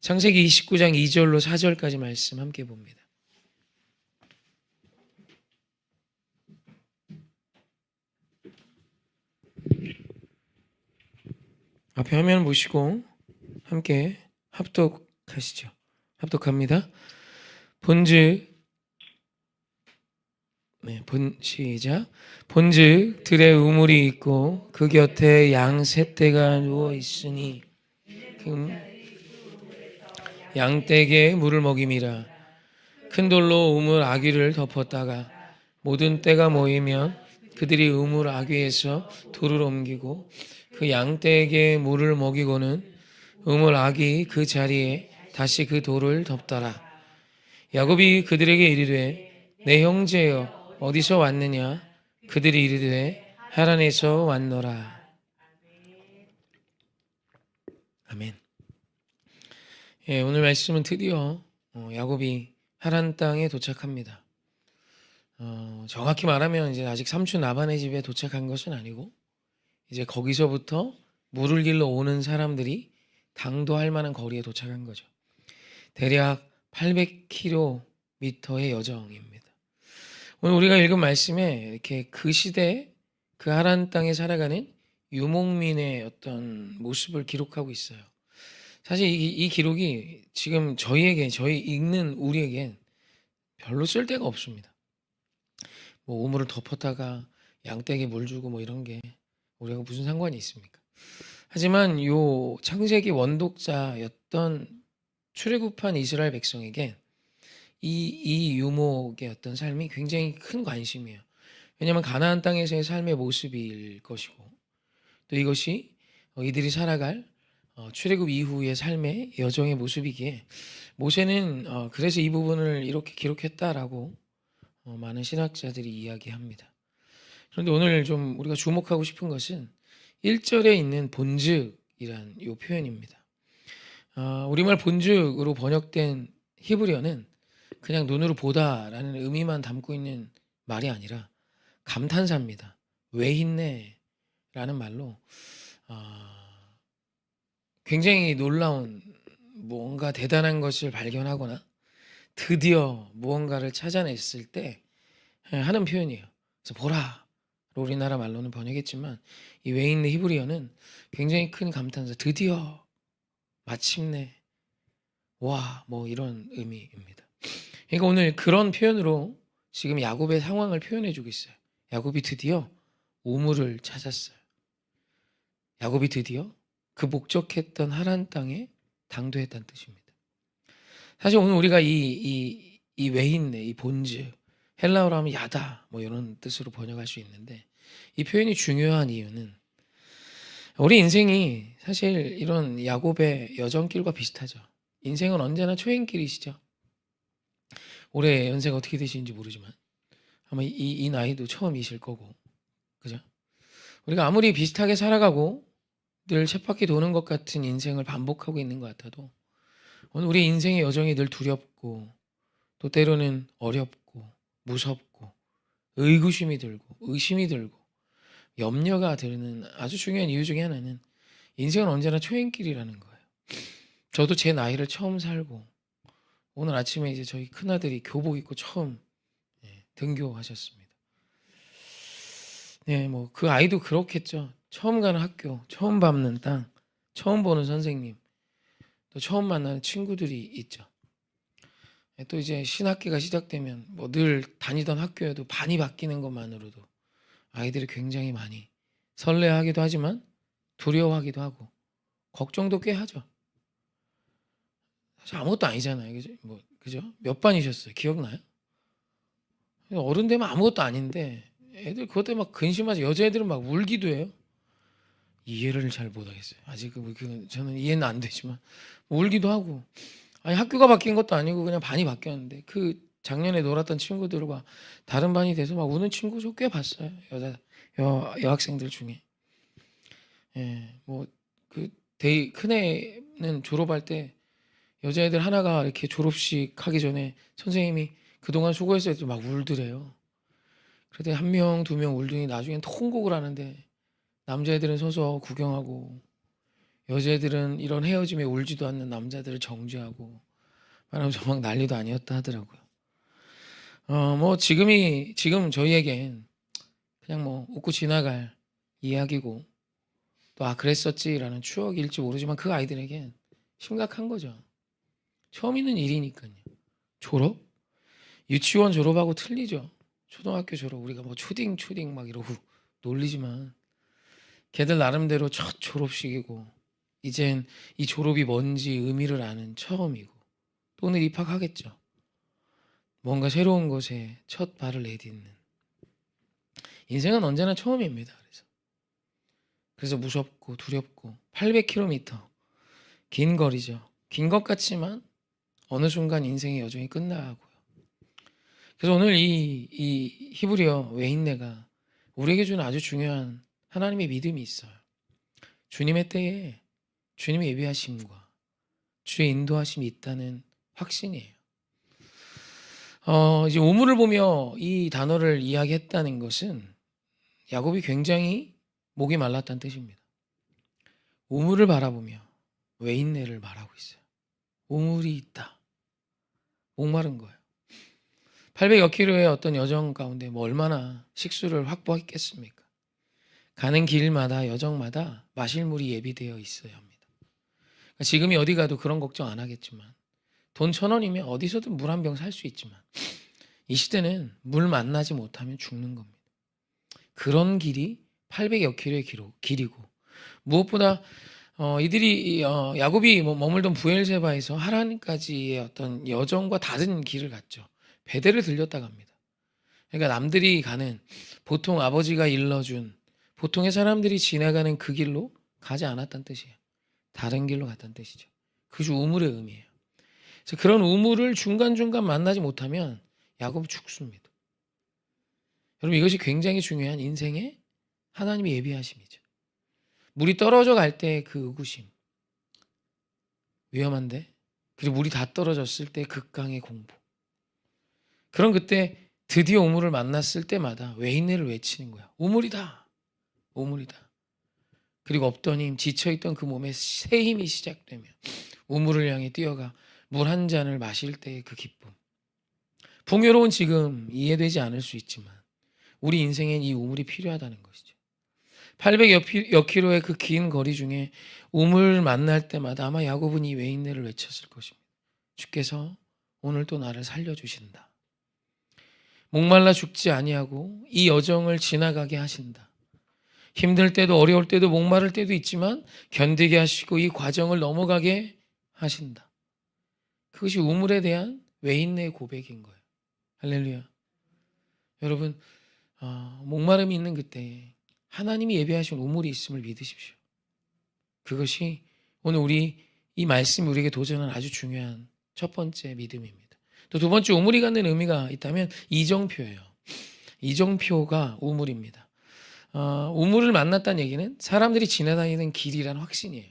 창세기 29장 2절로 4절까지 말씀 함께 봅니다. 앞에 화면 보시고 함께 합독하시죠. 합독합니다. 본즉 네, 본 시작. 본즉 들에 우물이 있고 그 곁에 양 셋대가 누워 있으니 그 양떼에게 물을 먹임이라. 큰 돌로 우물 아귀를 덮었다가 모든 떼가 모이면 그들이 우물 아귀에서 돌을 옮기고 그 양떼에게 물을 먹이고는 우물 아귀 그 자리에 다시 그 돌을 덮더라. 야곱이 그들에게 이르되 내 형제여 어디서 왔느냐 그들이 이르되 하란에서 왔노라. 아멘. 예, 오늘 말씀은 드디어 어, 야곱이 하란 땅에 도착합니다. 어, 정확히 말하면 이제 아직 삼촌 나반의 집에 도착한 것은 아니고 이제 거기서부터 물을 길러 오는 사람들이 당도할 만한 거리에 도착한 거죠. 대략 800km의 여정입니다. 오늘 우리가 읽은 말씀에 이렇게 그 시대 그 하란 땅에 살아가는 유목민의 어떤 모습을 기록하고 있어요. 사실 이, 이 기록이 지금 저희에게 저희 읽는 우리에겐 별로 쓸데가 없습니다. 뭐 우물을 덮었다가 양떼에게 물 주고 뭐 이런 게 우리가 무슨 상관이 있습니까? 하지만 요 창세기 원독자였던 출애굽한 이스라엘 백성에게 이, 이 유목의 어떤 삶이 굉장히 큰 관심이에요. 왜냐하면 가나안 땅에서의 삶의 모습일 것이고 또 이것이 어, 이들이 살아갈 어, 출애굽 이후의 삶의 여정의 모습이기에 모세는 어, 그래서 이 부분을 이렇게 기록했다라고 어, 많은 신학자들이 이야기합니다. 그런데 오늘 좀 우리가 주목하고 싶은 것은 1절에 있는 본즉이란 이 표현입니다. 어, 우리말 본즉으로 번역된 히브리어는 그냥 눈으로 보다라는 의미만 담고 있는 말이 아니라 감탄사입니다. 왜 있네라는 말로 어, 굉장히 놀라운 무언가 대단한 것을 발견하거나 드디어 무언가를 찾아냈을 때 하는 표현이에요. 그래서 보라. 우리나라 말로는 번역했지만 이 웨인의 히브리어는 굉장히 큰 감탄사. 드디어 마침내 와 뭐 이런 의미입니다. 그러니까 오늘 그런 표현으로 지금 야곱의 상황을 표현해 주고 있어요. 야곱이 드디어 우물을 찾았어요. 야곱이 드디어 그 목적했던 하란 땅에 당도했다는 뜻입니다. 사실 오늘 우리가 이, 이, 이 외인네, 이 본즈, 헬라어로 하면 야다, 뭐 이런 뜻으로 번역할 수 있는데 이 표현이 중요한 이유는 우리 인생이 사실 이런 야곱의 여정길과 비슷하죠. 인생은 언제나 초행길이시죠. 올해 연세가 어떻게 되시는지 모르지만 아마 이, 이 나이도 처음이실 거고, 그죠? 우리가 아무리 비슷하게 살아가고 늘 쳇바퀴 도는 것 같은 인생을 반복하고 있는 것 같아도 오늘 우리 인생의 여정이 늘 두렵고 또 때로는 어렵고 무섭고 의구심이 들고 의심이 들고 염려가 드는 아주 중요한 이유 중에 하나는 인생은 언제나 초행길이라는 거예요. 저도 제 나이를 처음 살고 오늘 아침에 이제 저희 큰아들이 교복 입고 처음 예, 등교하셨습니다. 네, 뭐 그 아이도 그렇겠죠. 처음 가는 학교, 처음 밟는 땅, 처음 보는 선생님, 또 처음 만나는 친구들이 있죠. 예, 또 이제 신학기가 시작되면 뭐 늘 다니던 학교에도 반이 바뀌는 것만으로도 아이들이 굉장히 많이 설레하기도 하지만 두려워하기도 하고 걱정도 꽤 하죠. 사실 아무것도 아니잖아요. 그죠? 뭐 그죠? 몇 반이셨어요? 기억나요? 어른 되면 아무것도 아닌데 애들 그것 때문에 막 근심하지 여자애들은 막 울기도 해요. 이해를 잘 못하겠어요. 아직 그, 그 저는 이해는 안 되지만 울기도 하고 아니 학교가 바뀐 것도 아니고 그냥 반이 바뀌었는데 그 작년에 놀았던 친구들과 다른 반이 돼서 막 우는 친구 저 꽤 봤어요. 여자 여, 여학생들 중에 예뭐그 데이 큰 애는 졸업할 때 여자애들 하나가 이렇게 졸업식 하기 전에 선생님이 그동안 수고했을 때막 울더래요. 그런데 한 명, 두 명 울더니 나중엔 통곡을 하는데 남자애들은 서서 구경하고 여자들은 이런 헤어짐에 울지도 않는 남자들을 정죄하고 말하면 저막 난리도 아니었다 하더라고요. 어, 뭐 지금이 지금 저희에겐 그냥 뭐 웃고 지나갈 이야기고 또 아 그랬었지라는 추억일지 모르지만 그 아이들에겐 심각한 거죠. 처음 있는 일이니까요. 졸업? 유치원 졸업하고 틀리죠. 초등학교 졸업 우리가 뭐 초딩 초딩 막 이러고 놀리지만 걔들 나름대로 첫 졸업식이고 이젠 이 졸업이 뭔지 의미를 아는 처음이고 또 오늘 입학하겠죠. 뭔가 새로운 곳에 첫 발을 내딛는 인생은 언제나 처음입니다. 그래서 그래서 무섭고 두렵고 800km 긴 거리죠. 긴 것 같지만 어느 순간 인생의 여정이 끝나고요. 그래서 오늘 이, 이 히브리어 외인내가 우리에게 주는 아주 중요한 하나님의 믿음이 있어요. 주님의 때에 주님의 예비하심과 주의 인도하심이 있다는 확신이에요. 어, 이제 오물을 보며 이 단어를 이야기했다는 것은 야곱이 굉장히 목이 말랐다는 뜻입니다. 우물을 바라보며 외인내를 말하고 있어요. 우물이 있다. 목마른 거예요. 800여 킬로의 어떤 여정 가운데 뭐 얼마나 식수를 확보했겠습니까? 가는 길마다 여정마다 마실 물이 예비되어 있어야 합니다. 그러니까 지금이 어디 가도 그런 걱정 안 하겠지만 돈 천 원이면 어디서든 물 한 병 살 수 있지만 이 시대는 물 만나지 못하면 죽는 겁니다. 그런 길이 800여 킬로의 길이고 무엇보다 어, 이들이 어, 야곱이 뭐 머물던 부엘세바에서 하란까지의 어떤 여정과 다른 길을 갔죠. 베델을 들렸다 갑니다. 그러니까 남들이 가는 보통 아버지가 일러준 보통의 사람들이 지나가는 그 길로 가지 않았다는 뜻이에요. 다른 길로 갔다는 뜻이죠. 그것이 우물의 의미예요. 그래서 그런 우물을 중간중간 만나지 못하면 야곱은 죽습니다. 여러분 이것이 굉장히 중요한 인생의 하나님의 예비하심이죠. 물이 떨어져 갈 때 그 의구심 위험한데 그리고 물이 다 떨어졌을 때 극강의 공부 그런 그때 드디어 우물을 만났을 때마다 외인내를 외치는 거야 우물이다 우물이다 그리고 없던 힘 지쳐있던 그 몸에 새 힘이 시작되면 우물을 향해 뛰어가 물 한 잔을 마실 때의 그 기쁨 풍요로운 지금 이해되지 않을 수 있지만 우리 인생엔 이 우물이 필요하다는 것이죠 800여 킬로의 그 긴 거리 중에 우물 만날 때마다 아마 야곱은 이 외인내를 외쳤을 것입니다. 주께서 오늘 또 나를 살려주신다. 목말라 죽지 아니하고 이 여정을 지나가게 하신다. 힘들 때도 어려울 때도 목마를 때도 있지만 견디게 하시고 이 과정을 넘어가게 하신다. 그것이 우물에 대한 외인내의 고백인 거예요. 할렐루야. 여러분, 어, 목마름이 있는 그때 하나님이 예배하신 우물이 있음을 믿으십시오. 그것이 오늘 우리 이 말씀이 우리에게 도전한 아주 중요한 첫 번째 믿음입니다. 또 두 번째 우물이 갖는 의미가 있다면 이정표예요. 이정표가 우물입니다. 어, 우물을 만났다는 얘기는 사람들이 지나다니는 길이라는 확신이에요.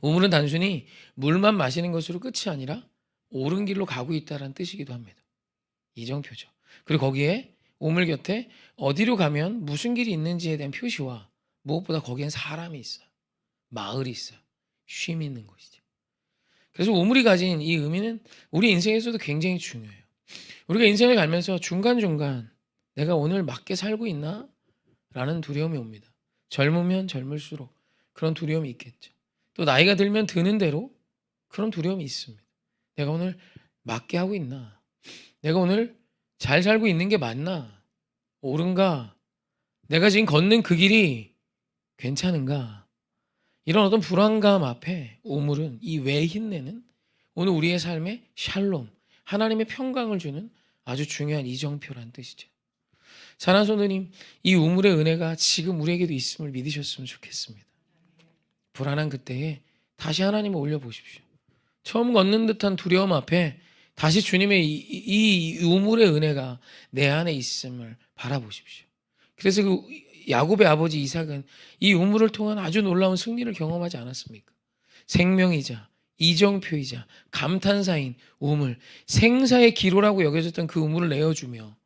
우물은 단순히 물만 마시는 것으로 끝이 아니라 옳은 길로 가고 있다는 뜻이기도 합니다. 이정표죠. 그리고 거기에 우물 곁에 어디로 가면 무슨 길이 있는지에 대한 표시와 무엇보다 거기엔 사람이 있어요. 마을이 있어요. 쉼이 있는 것이죠. 그래서 우물이 가진 이 의미는 우리 인생에서도 굉장히 중요해요. 우리가 인생을 갈면서 중간중간 내가 오늘 맞게 살고 있나? 라는 두려움이 옵니다. 젊으면 젊을수록 그런 두려움이 있겠죠. 또 나이가 들면 드는 대로 그런 두려움이 있습니다. 내가 오늘 맞게 하고 있나? 내가 오늘 잘 살고 있는 게 맞나? 옳은가? 내가 지금 걷는 그 길이 괜찮은가? 이런 어떤 불안감 앞에 우물은 이 외흰내는 오늘 우리의 삶에 샬롬, 하나님의 평강을 주는 아주 중요한 이정표란 뜻이죠. 손님, 이 우물의 은혜가 지금 우리에게도 있음을 믿으셨으면 좋겠습니다. 불안한 그때에 다시 하나님을 올려보십시오. 처음 걷는 듯한 두려움 앞에 다시 주님의 이, 이 우물의 은혜가 내 안에 있음을 바라보십시오. 그래서 그 야곱의 아버지 이삭은 이 우물을 통한 아주 놀라운 승리를 경험하지 않았습니까? 생명이자 이정표이자 감탄사인 우물, 생사의 기로라고 여겨졌던 그 우물을 내어주며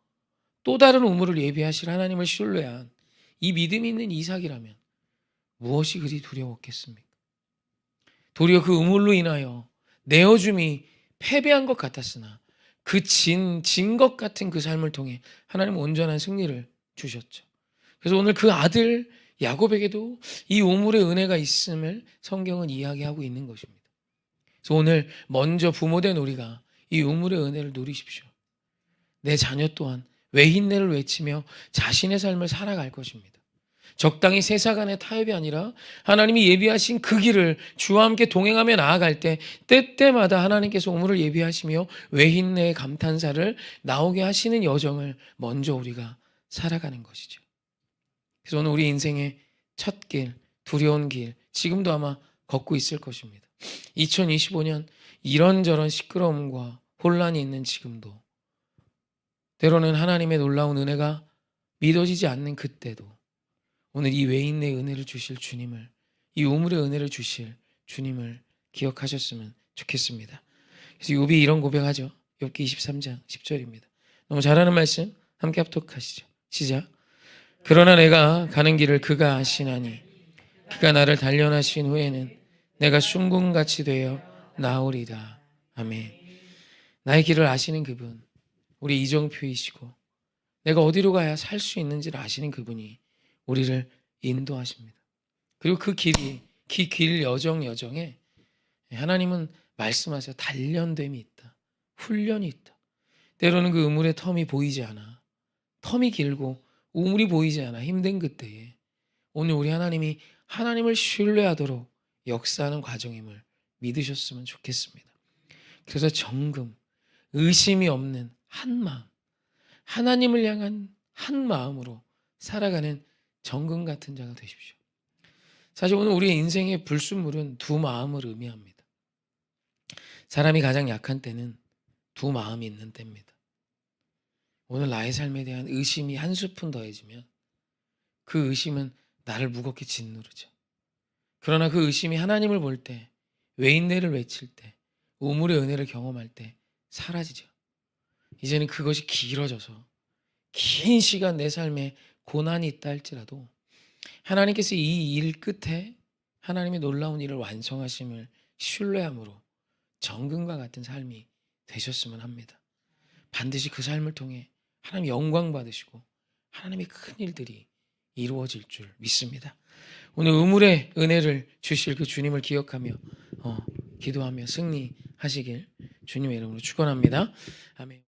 또 다른 우물을 예비하실 하나님을 신뢰한 이 믿음이 있는 이삭이라면 무엇이 그리 두려웠겠습니까? 도리어 그 우물로 인하여 내어줌이 패배한 것 같았으나 그 진, 진 것 같은 그 삶을 통해 하나님은 온전한 승리를 주셨죠. 그래서 오늘 그 아들 야곱에게도 이 우물의 은혜가 있음을 성경은 이야기하고 있는 것입니다. 그래서 오늘 먼저 부모된 우리가 이 우물의 은혜를 누리십시오. 내 자녀 또한 외흰내를 외치며 자신의 삶을 살아갈 것입니다. 적당히 세사간의 타협이 아니라 하나님이 예비하신 그 길을 주와 함께 동행하며 나아갈 때 때때마다 하나님께서 우물을 예비하시며 외흰내의 감탄사를 나오게 하시는 여정을 먼저 우리가 살아가는 것이죠. 그래서 오늘 우리 인생의 첫 길, 두려운 길, 지금도 아마 걷고 있을 것입니다. 2025년 이런저런 시끄러움과 혼란이 있는 지금도 때로는 하나님의 놀라운 은혜가 믿어지지 않는 그때도 오늘 이 외인의 은혜를 주실 주님을 이 우물의 은혜를 주실 주님을 기억하셨으면 좋겠습니다. 그래서 욥이 이런 고백하죠. 욥기 23장 10절입니다. 너무 잘하는 말씀 함께 합독하시죠. 시작. 그러나 내가 가는 길을 그가 아시나니 그가 나를 단련하신 후에는 내가 순금같이 되어 나오리다. 아멘. 나의 길을 아시는 그분, 우리 이정표이시고 내가 어디로 가야 살 수 있는지를 아시는 그분이 우리를 인도하십니다. 그리고 그 길이 그 길 여정 여정에 하나님은 말씀하세요. 단련됨이 있다. 훈련이 있다. 때로는 그 우물의 텀이 보이지 않아. 텀이 길고 우물이 보이지 않아. 힘든 그때에 오늘 우리 하나님이 하나님을 신뢰하도록 역사하는 과정임을 믿으셨으면 좋겠습니다. 그래서 정금, 의심이 없는 한 마음, 하나님을 향한 한 마음으로 살아가는 정금 같은 자가 되십시오. 사실 오늘 우리의 인생의 불순물은 두 마음을 의미합니다. 사람이 가장 약한 때는 두 마음이 있는 때입니다. 오늘 나의 삶에 대한 의심이 한 스푼 더해지면 그 의심은 나를 무겁게 짓누르죠. 그러나 그 의심이 하나님을 볼 때, 외인내를 외칠 때, 우물의 은혜를 경험할 때 사라지죠. 이제는 그것이 길어져서 긴 시간 내 삶에 고난이 있다 할지라도 하나님께서 이 일 끝에 하나님의 놀라운 일을 완성하심을 신뢰함으로 정금과 같은 삶이 되셨으면 합니다. 반드시 그 삶을 통해 하나님 영광 받으시고 하나님의 큰 일들이 이루어질 줄 믿습니다. 오늘 우물의 은혜를 주실 그 주님을 기억하며 어, 기도하며 승리하시길 주님의 이름으로 축원합니다. 아멘.